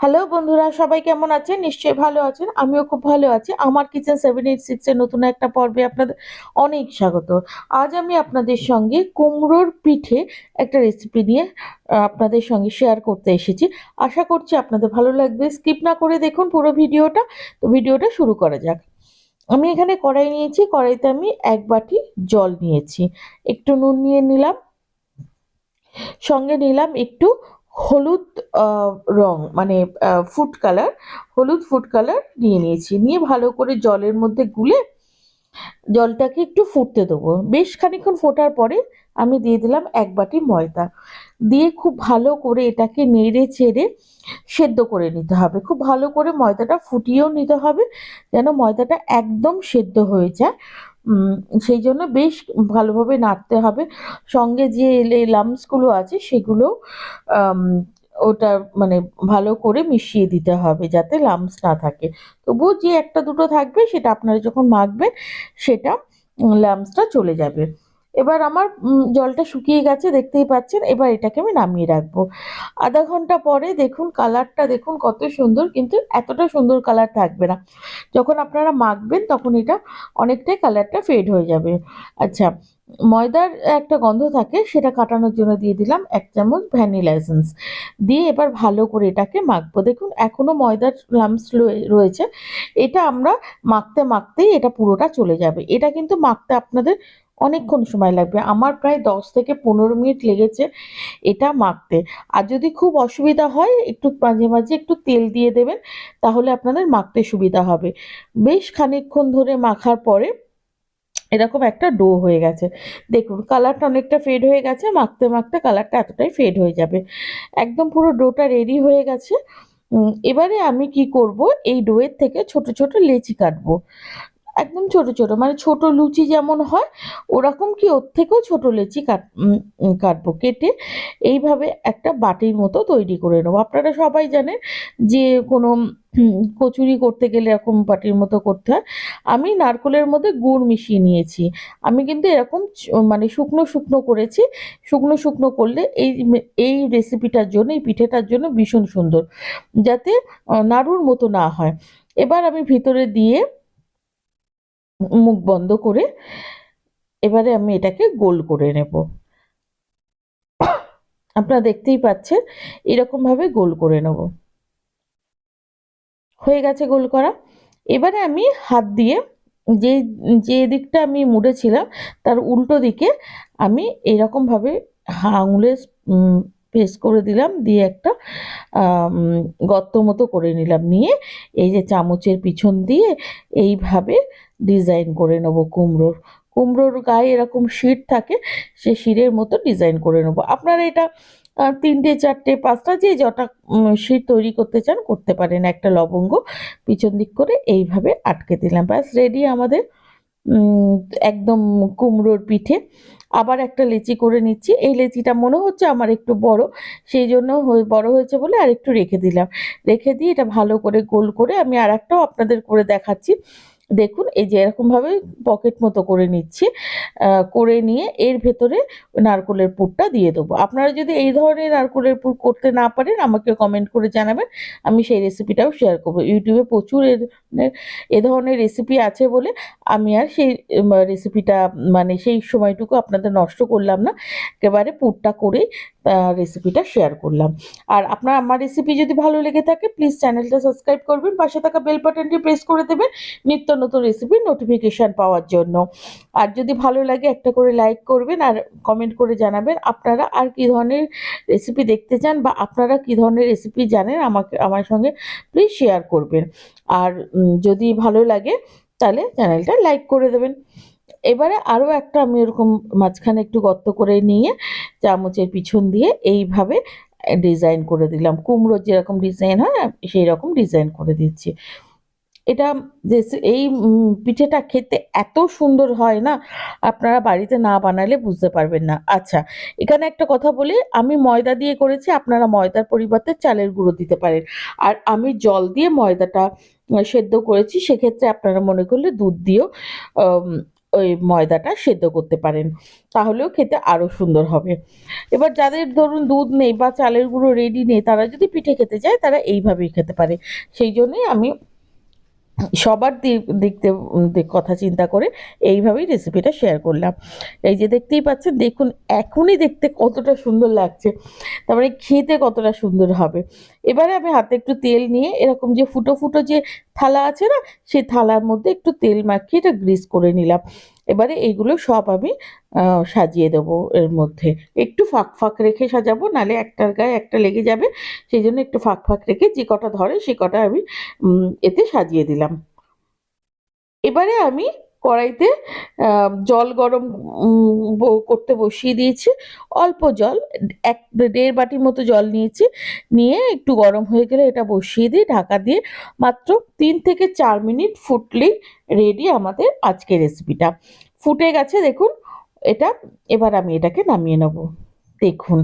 Hello বন্ধুরা, সবাই কেমন আছেন? নিশ্চয়ই ভালো আছেন। আমিও খুব ভালো আছি। আমার কিচেন সেভেন এইট সিক্সের নতুন একটা পর্বে আপনাদের অনেক স্বাগত। আজ আমি আপনাদের সঙ্গে কুমড়োর পিঠে একটা রেসিপি নিয়ে আপনাদের সঙ্গে শেয়ার করতে এসেছি। আশা করছি আপনাদের ভালো লাগবে। স্কিপ না করে দেখুন পুরো ভিডিওটা। তো ভিডিওটা শুরু করা যাক। আমি এখানে কড়াই নিয়েছি। কড়াইতে আমি এক বাটি জল নিয়েছি। একটু নুন নিয়ে নিলাম। সঙ্গে নিলাম একটু হলুদ রং মানে ফুড কালার হলুদ ফুড কালার নিয়ে নিয়েছি। নিয়ে ভালো করে জলের মধ্যে গুলে জলটাকে একটু ফুটতে দেবো। বেশ খানিক্ষণ ফোটার পরে আমি দিয়ে দিলাম এক বাটি ময়দা। দিয়ে খুব ভালো করে এটাকে নেড়ে চেড়ে সেদ্ধ করে নিতে হবে। খুব ভালো করে ময়দাটা ফুটিয়েও নিতে হবে, যেন ময়দাটা একদম সেদ্ধ হয়ে যায়। সেই জন্য বেশ ভালোভাবে নাড়তে হবে। সঙ্গে যে লামসগুলো আছে সেগুলো ওটা মানে ভালো করে মিশিয়ে দিতে হবে যাতে লামস না থাকে। তবুও যে একটা দুটো থাকবে সেটা আপনারা যখন মাখবেন সেটা লামসটা চলে যাবে। এবার আমার জলটা শুকিয়ে গেছে, দেখতেই পাচ্ছেন, এবার এটাকে আমি নামিয়ে রাখব। আধা ঘণ্টা পরে দেখুন কালারটা, দেখুন কত সুন্দর, কিন্তু এতটা সুন্দর কালার থাকবে না। যখন আপনারা মাখবেন, তখন এটা অনেকটাই কালারটা ফেড হয়ে যাবে। আচ্ছা ময়দার একটা গন্ধ থাকে, সেটা কাটানোর জন্য দিয়ে দিলাম এক চামচ ভ্যানিলা এসেন্স। দিয়ে এবার ভালো করে এটাকে মাখবো। দেখুন এখনও ময়দার লামস রয়েছে। এটা আমরা মাখতে, মাখতেই এটা পুরোটা চলে যাবে। এটা কিন্তু মাখতে আপনাদের অনেকক্ষণ সময় লাগবে। আমার প্রায় দশ থেকে পনেরো মিনিট লেগেছে এটা মাখতে। আর যদি খুব অসুবিধা হয়, একটু মাঝে মাঝে একটু তেল দিয়ে দেবেন, তাহলে আপনাদের মাখতে সুবিধা হবে। বেশ খানিকক্ষণ ধরে মাখার পরে এরকম একটা ডো হয়ে গেছে। দেখুন, কালারটা অনেকটা ফেড হয়ে গেছে, মাখতে মাখতে কালারটা এতটাই ফেড হয়ে যাবে। একদম পুরো ডোটা রেডি হয়ে গেছে। এবারে আমি কি করব? এই ডোয়ের থেকে ছোট ছোট লেচি কাটবো। একদম ছোট ছোট। মানে ছোট লুচি যেমন হয়, ওরকম কি ওর থেকেও ছোট লেচি কাট কাটবো। কেটে এইভাবে একটা বাটির মতো তৈরি করে নেব। আপনারা সবাই জানেন যে কোনো কচুরি করতে গেলে এরকম বাটির মতো করতে হয়। আমি নারকোলের মধ্যে গুড় মিশিয়ে নিয়েছি। আমি কিন্তু এরকম মানে শুকনো শুকনো করেছি। শুকনো শুকনো করলে এই এই রেসিপিটার জন্য, এই পিঠেটার জন্য ভীষণ সুন্দর। যাতে নাড়ুর মতো না হয়। এবার আমি ভিতরে দিয়ে মুখ বন্ধ করে এবারে আমি এটাকে গোল করে নেব। আপনারা দেখতেই পাচ্ছেন, এরকমভাবে গোল করে নেব। হয়ে গেছে গোল করা। এবারে আমি হাত দিয়ে যে যে দিকটা আমি মুড়েছিলাম, তার উল্টো দিকে আমি এরকম ভাবে প্রেস করে দিলাম, দিয়ে একটা গর্ত মতো করে নিলাম নিয়ে। এই যে চামচের পিছন দিয়ে এইভাবে ডিজাইন করে নেব কুমড়োর। কুমড়োর গায়ে এরকম শিট থাকে, সে শিরের মতো ডিজাইন করে নেব। আপনারা এটা তিনটে, চারটে, পাঁচটা যে যটা শিট তৈরি করতে চান করতে পারেন। একটা লবঙ্গ পিছন দিক করে এইভাবে আটকে দিলাম। ব্যাস রেডি আমাদের একদম কুমড়োর পিঠে। আবার একটা লেচি করে নিচ্ছি। এই লেচিটা মনে হচ্ছে আমার একটু বড়, সেই জন্য বড় হয়েছে বলে আর একটু রেখে দিলাম। রেখে দিয়ে এটা ভালো করে গোল করে আমি আর একটাও আপনাদের করে দেখাচ্ছি। দেখুন, এই যে এরকমভাবে পকেট মতো করে নিচ্ছি করে নিয়ে এর ভেতরে নারকোলের পুরটা দিয়ে দেবো। আপনারা যদি এই ধরনের নারকোলের পুর করতে না পারেন, আমাকে কমেন্ট করে জানাবেন, আমি সেই রেসিপিটাও শেয়ার করব। ইউটিউবে প্রচুর এ ধরনের রেসিপি আছে বলে আমি আর সেই রেসিপিটা মানে সেই সময়টুকু আপনাদের নষ্ট করলাম না। একেবারে পুরটা করেই রেসিপিটা শেয়ার করলাম। আর আপনার আমার রেসিপি যদি ভালো লেগে থাকে প্লিজ চ্যানেলটা সাবস্ক্রাইব করবেন, পাশে থাকা বেল বাটনটি প্রেস করে দেবেন, নিত্য নতুন রেসিপির নোটিফিকেশান পাওয়ার জন্য। আর যদি ভালো লাগে, একটা করে লাইক করবেন আর কমেন্ট করে জানাবেন, আপনারা আর কী ধরনের রেসিপি দেখতে চান বা আপনারা কী ধরনের রেসিপি জানেন, আমাকে, আমার সঙ্গে প্লিজ শেয়ার করবেন। আর যদি ভালো লাগে, তাহলে চ্যানেলটা লাইক করে দেবেন। এবারে আরও একটা আমি এরকম মাঝখানে একটু গর্ত করে নিয়ে চামচের পিছন দিয়ে এইভাবে ডিজাইন করে দিলাম। কুমড়োর যেরকম ডিজাইন হয় সেই রকম ডিজাইন করে দিচ্ছি। এটা যে এই পিঠেটা খেতে এত সুন্দর হয় না, আপনারা বাড়িতে না বানালে বুঝতে পারবেন না। আচ্ছা এখানে একটা কথা বলি, আমি ময়দা দিয়ে করেছি, আপনারা ময়দার পরিবর্তে চালের গুঁড়ো দিতে পারেন। আর আমি জল দিয়ে ময়দাটা সেদ্ধ করেছি, সেক্ষেত্রে আপনারা মনে করলে দুধ দিয়েও ওই ময়দাটা সেদ্ধ করতে পারেন। তাহলেও খেতে আরও সুন্দর হবে। এবার যাদের ধরুন দুধ নেই বা চালের গুঁড়ো রেডি নেই, তারা যদি পিঠে খেতে চায়, তারা এইভাবেই খেতে পারে। সেই জন্যই আমি সবার দিক দিক কথা চিন্তা করে এইভাবেই রেসিপিটা শেয়ার করলাম। এই যে দেখতেই পাচ্ছেন, দেখুন এখনই দেখতে কতটা সুন্দর লাগছে। তারপরে খেতে কতটা সুন্দর হবে। এবারে আমি হাতে একটু তেল নিয়ে এরকম যে ফুটো ফুটো যে থালা আছে না সেই থালার মধ্যে একটু তেল মাখিয়ে এটা গ্রিস করে নিলাম। এবারে এইগুলো সব আমি সাজিয়ে দেব এর মধ্যে। একটু ফাঁক ফাঁক রেখে সাজাবো, নালে একটার গায়ে একটা লেগে যাবে। সেই জন্য একটু ফাঁক ফাঁক রেখে যে কটা ধরে সে কটা আমি এতে সাজিয়ে দিলাম। এবারে আমি কড়াইতে জল গরম করতে বসিয়ে দিয়েছি। অল্প জল, এক দেড় বাটির মতো জল নিয়েছি। নিয়ে একটু গরম হয়ে গেলে এটা বসিয়ে দিয়ে ঢাকা দিয়ে মাত্র তিন থেকে চার মিনিট ফুটলি রেডি আমাদের আজকের রেসিপিটা ফুটে গেছে দেখুন, এটা এবার আমি এটাকে নামিয়ে নেব। দেখুন,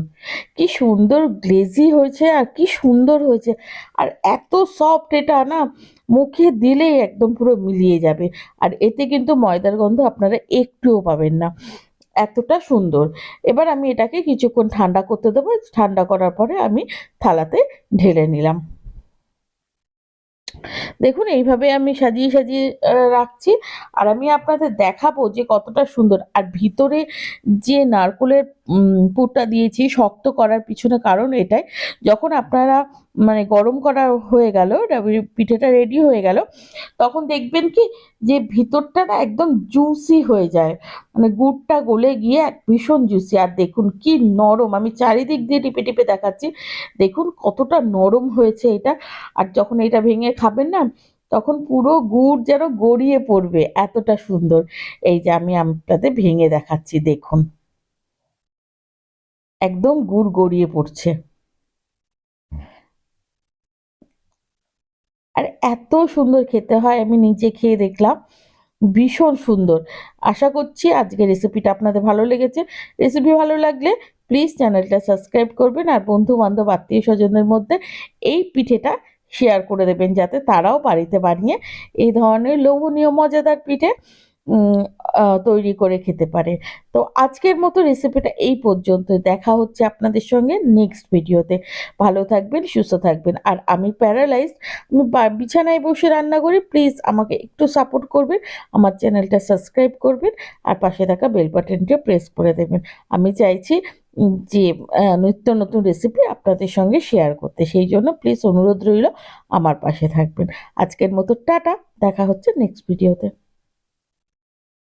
কি সুন্দর গ্লেজি হয়েছে আর কি সুন্দর হয়েছে। আর এত সফট এটা না মুখে দিলে একদম পুরো মিলিয়ে যাবে। আর এতে কিন্তু ময়দার গন্ধ আপনারা একটুও পাবেন না। এতটা সুন্দর। এবার আমি এটাকে কিছুক্ষণ ঠান্ডা করতে দেবো। ঠান্ডা করার পরে আমি থালাতে ঢেলে নিলাম। দেখুন, এইভাবে আমি সাজিয়ে সাজিয়ে রাখছি। আর আমি আপনাদের দেখাবো যে কতটা সুন্দর। আর ভিতরে যে নারকোলের পুরটা দিয়েছি, শক্ত করার পিছনে কারণ এটাই, যখন আপনারা মানে গরম করা হয়ে গেল পিঠেটা রেডি হয়ে গেল। তখন দেখবেন কি, যে ভিতরটা না একদম জুসি হয়ে যায়। মানে গুড়টা গলে গিয়ে এক ভীষণ জুসি আর দেখুন কি নরম, আমি চারিদিক দিয়ে টিপে টিপে দেখাচ্ছি। দেখুন কতটা নরম হয়েছে এটা। আর যখন এটা ভেঙে খাবেন না, তখন পুরো গুড় যেন গড়িয়ে পড়বে, এতটা সুন্দর। এই যে আমি আপনাদের ভেঙে দেখাচ্ছি, দেখুন। একদম গুড় গড়িয়ে পড়ছে। আর এত সুন্দর খেতে হয়, আমি নিজে খেয়ে দেখলাম। ভীষণ সুন্দর। আশা করছি আজকে রেসিপিটা আপনাদের ভালো লেগেছে। রেসিপি ভালো লাগলে প্লিজ চ্যানেলটা সাবস্ক্রাইব করবেন আর বন্ধু বান্ধব আত্মীয় স্বজনদের মধ্যে এই পিঠেটা শেয়ার করে দেবেন, যাতে তারাও বাড়িতে বানিয়ে এই ধরনের লোভনীয়, মজাদার পিঠে তৈরি করে খেতে পারে। তো আজকের মতো রেসিপিটা এই পর্যন্ত দেখা হচ্ছে আপনাদের সঙ্গে নেক্সট ভিডিওতে ভালো থাকবেন, সুস্থ থাকবেন। আর আমি প্যারালাইজড আমি বিছানায় বসে রান্না করি প্লিজ আমাকে একটু সাপোর্ট করবেন, আমার চ্যানেলটা সাবস্ক্রাইব করবেন, আর পাশে থাকা বেল বাটনটা প্রেস করে দেবেন। আমি চাইছি যে নিত্য নতুন রেসিপি আপনাদের সঙ্গে শেয়ার করতে। সেই জন্য প্লিজ অনুরোধ রইল, আমার পাশে থাকবেন। আজকের মতো টাটা, দেখা হচ্ছে নেক্সট ভিডিওতে